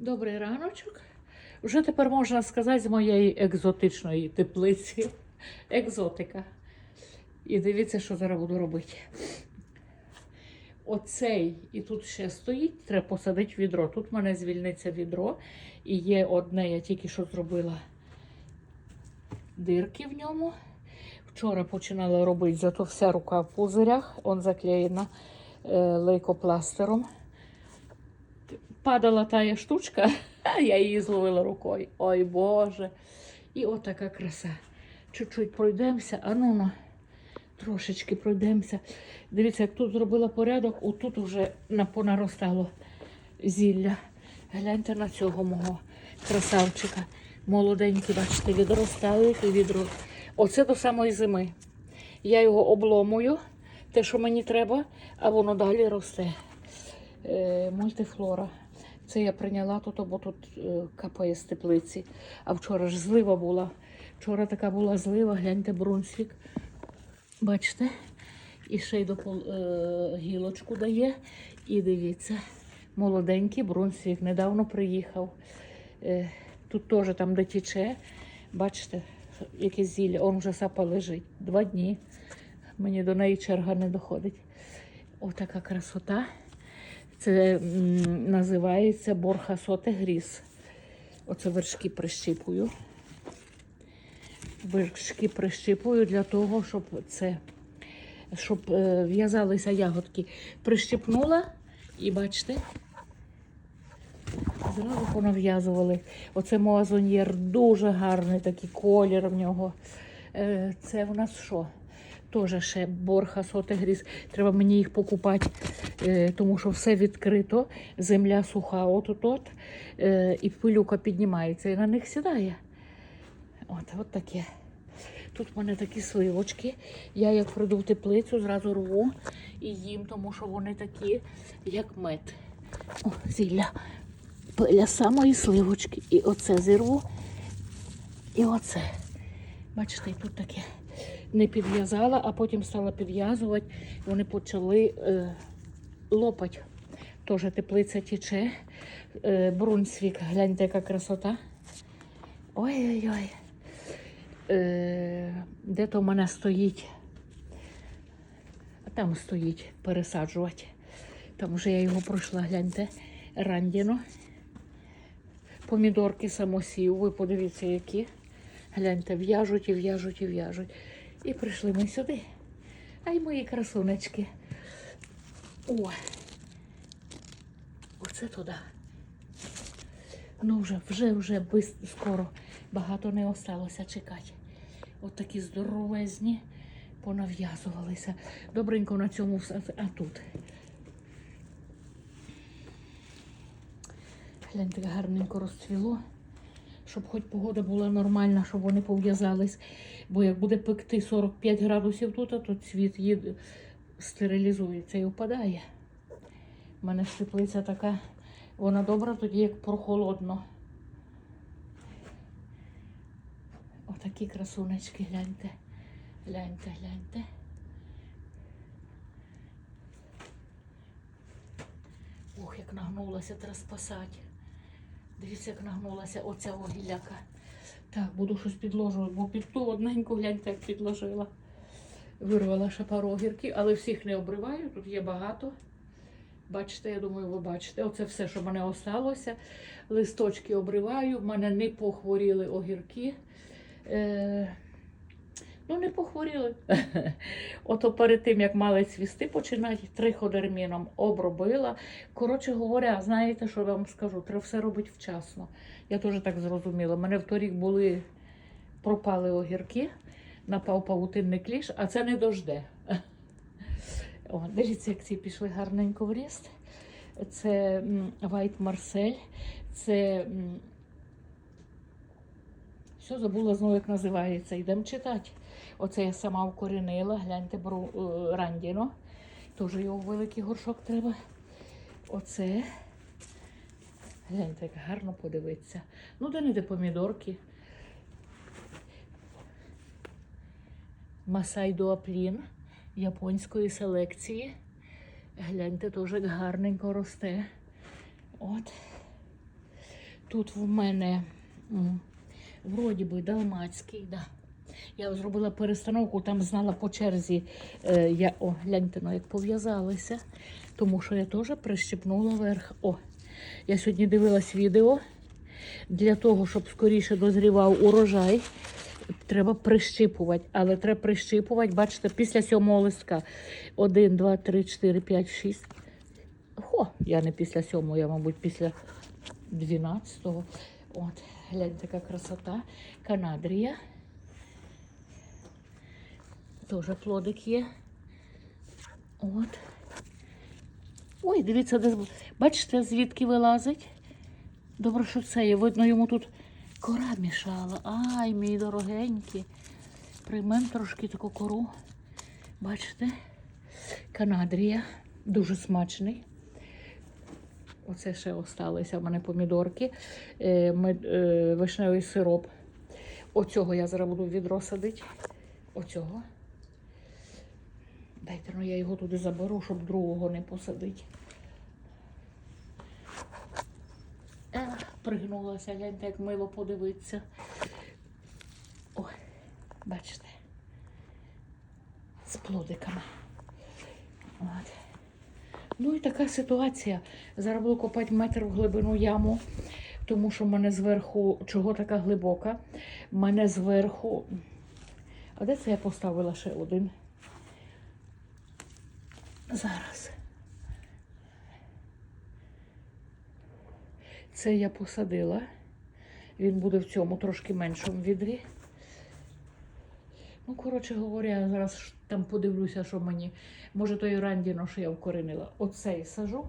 Добрий раночок. Вже тепер можна сказати з моєї екзотичної теплиці. Екзотика. І дивіться, що зараз буду робити. Оцей і тут ще стоїть, треба посадити відро. Тут в мене звільниться відро. І є одне, я тільки що зробила дирки в ньому. Вчора починала робити, зато вся рука в пузирях. Он заклеєна е, лейкопластером. Падала тая штучка, а я її зловила рукою. Ой Боже. І отака краса. Чуть-чуть пройдемося, а ну на трошечки пройдемося. Дивіться, як тут зробила порядок, отут вже понаростало зілля. Гляньте на цього мого красавчика. Молоденький, бачите, відростали і відро. Оце до самої зими. Я його обломую, те, що мені треба, а воно далі росте. Е, мультифлора. Це я прийняла тут, бо тут е, капає з теплиці. А вчора ж злива була. Вчора така була злива, гляньте, Брунсвік. Бачите? І ще й до е, гілочку дає. І дивіться, молоденький Брунсвік недавно приїхав. Е, тут теж там, де тіче, бачите, якесь зілля. Он вже сапа лежить. Два дні. Мені до неї черга не доходить. Отака красота. Це називається борхасоте гріз. Оце вершки прищіпую. Вершки прищіпую для того, щоб це, щоб е, в'язалися ягодки. Прищіпнула і бачите, зразу понав'язували. Оце моазоньєр дуже гарний такий колір в нього. Е, це в нас що? Теж ще борха сотегріз. Треба мені їх покупати, е, тому що все відкрито, земля суха, от от е, і пилюка піднімається і на них сідає. От, от таке. Тут в мене такі сливочки. Я як прийду в теплицю, зразу рву і їм, тому що вони такі, як мед. О, зілля. Пиля самої сливочки. І оце зірву. І оце. Бачите, тут таке не підв'язала, а потім стала підв'язувати. Вони почали е, лопати. Теж теплиця тіче. Е, Брунсвік, гляньте, яка красота. Ой-ой-ой. Е, де то в мене стоїть? А там стоїть пересаджувати. Там вже я його пройшла, гляньте, рандіно. Помідорки самосів, ви подивіться, які. Гляньте, в'яжуть і в'яжуть і в'яжуть. І прийшли ми сюди. Ай, мої красунечки. О, оце туди. Ну вже, вже, вже скоро багато не осталося чекати. От такі здоровезні понав'язувалися. Добренько на цьому. А тут. Гляньте, гарненько розцвіло. Щоб хоч погода була нормальна, щоб вони пов'язались. Бо як буде пекти 45 градусів тут, то цвіт їде, стерилізується і впадає. У мене ж така, вона добра тоді, як прохолодно. Отакі красунечки, гляньте. Гляньте, гляньте. Ох, як нагнулася, треба спасати. Дивіться, як нагнулася оця огіляка. Так, буду щось підложувати, бо під ту одненьку гляньте, як підложила. Вирвала ще пару огірків, але всіх не обриваю, тут є багато. Бачите, я думаю, ви бачите. Оце все, що в мене осталося. Листочки обриваю, в мене не похворіли огірки. Е, ну, не похворіли. Ото перед тим, як мали цвісти починати, триходерміном обробила. Коротше говоря, знаєте, що я вам скажу? Треба все робити вчасно. Я теж так зрозуміла. У мене вторік були пропали огірки, напав павутинний кліш, а це не дожде. О, дивіться, як ці пішли гарненько в ріст. Це м, White Marcel, це. Все, забула знову, як називається. Йдемо читати. Оце я сама вкорінила. Гляньте, бру, е, рандіно. Теж його великий горшок треба. Оце. Гляньте, як гарно подивитися. Ну, де не де помідорки. Масай дуаплін японської селекції. Гляньте, теж як гарненько росте. От. Тут в мене вроді би далмацький, да. Я зробила перестановку, там знала по черзі. Е, я, о, гляньте, ну, як пов'язалися. Тому що я теж прищепнула верх. О, я сьогодні дивилась відео. Для того, щоб скоріше дозрівав урожай, треба прищипувати. Але треба прищипувати, бачите, після сьомого листка. Один, два, три, чотири, п'ять, шість. Хо, я не після сьомого, я, мабуть, після дванадцятого. От, гляньте, яка красота. Канадрія. Теж плодик є. От. Ой, дивіться, де... бачите, звідки вилазить? Добре, що це є. Видно, йому тут кора мішала. Ай, мій дорогенький. Приймемо трошки таку кору. Бачите? Канадрія. Дуже смачний. Оце ще осталися в мене помідорки. Е, е, вишневий сироп. Оцього я зараз буду в відро садити. Оцього. Дайте, ну я його туди заберу, щоб другого не посадити. Ех, пригнулася, гляньте, як мило подивитися. Ой, бачите, з плодиками. От. Ну і така ситуація. Зараз буду копати метр в глибину яму, тому що в мене зверху, чого така глибока? В мене зверху. А де це я поставила ще один? Зараз. Це я посадила. Він буде в цьому трошки меншому відрі. Ну, коротше говоря, я зараз там подивлюся, що мені. Може, той рандіно, що я вкоренила. Оцей сажу.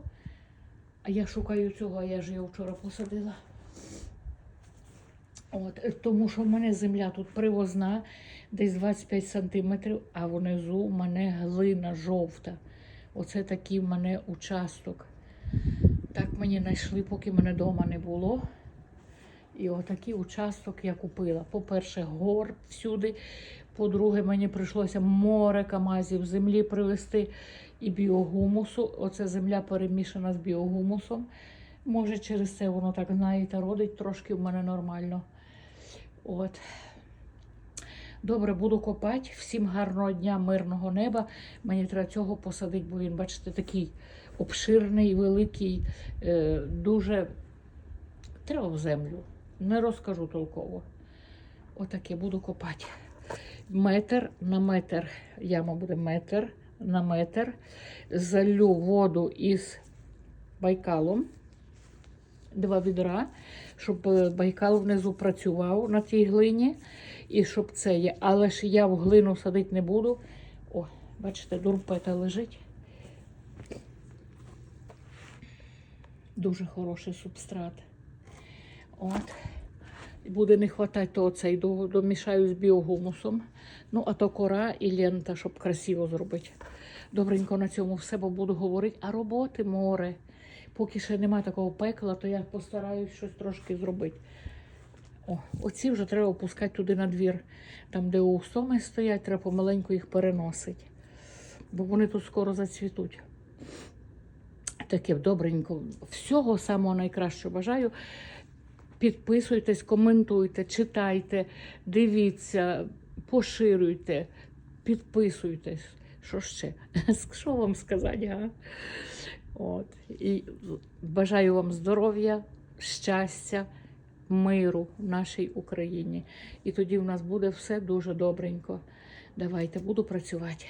А я шукаю цього, а я ж його вчора посадила. От, е, тому що в мене земля тут привозна, десь 25 сантиметрів, а внизу в мене глина жовта. Оце такий в мене участок. Так мені знайшли, поки мене вдома не було. І отакий участок я купила. По-перше, гор всюди. По-друге, мені прийшлося море камазів землі привезти і біогумусу. Оце земля перемішана з біогумусом. Може, через це воно так, знаєте, родить трошки в мене нормально. От. Добре, буду копати. Всім гарного дня, мирного неба. Мені треба цього посадити, бо він, бачите, такий обширний, великий, е, дуже треба в землю. Не розкажу толково. Отаке буду копати. Метр на метр. Яма буде метр на метр. Залю воду із байкалом. Два відра, щоб е, байкал внизу працював на тій глині. І щоб це є. Але ж я в глину садити не буду. О, бачите, дурпета лежить. Дуже хороший субстрат. От. Буде не вистачати, то оцей домішаю з біогумусом. Ну, а то кора і лента, щоб красиво зробити. Добренько на цьому все, бо буду говорити, а роботи море. Поки ще немає такого пекла, то я постараюсь щось трошки зробити. О, оці вже треба опускати туди на двір. Там, де у соми стоять, треба помаленьку їх переносити. Бо вони тут скоро зацвітуть. Таке добренько. Всього самого найкращого бажаю. Підписуйтесь, коментуйте, читайте, дивіться, поширюйте, підписуйтесь. Що ще? Що вам сказати? Га? От. І бажаю вам здоров'я, щастя, миру в нашій Україні. І тоді в нас буде все дуже добренько. Давайте, буду працювати.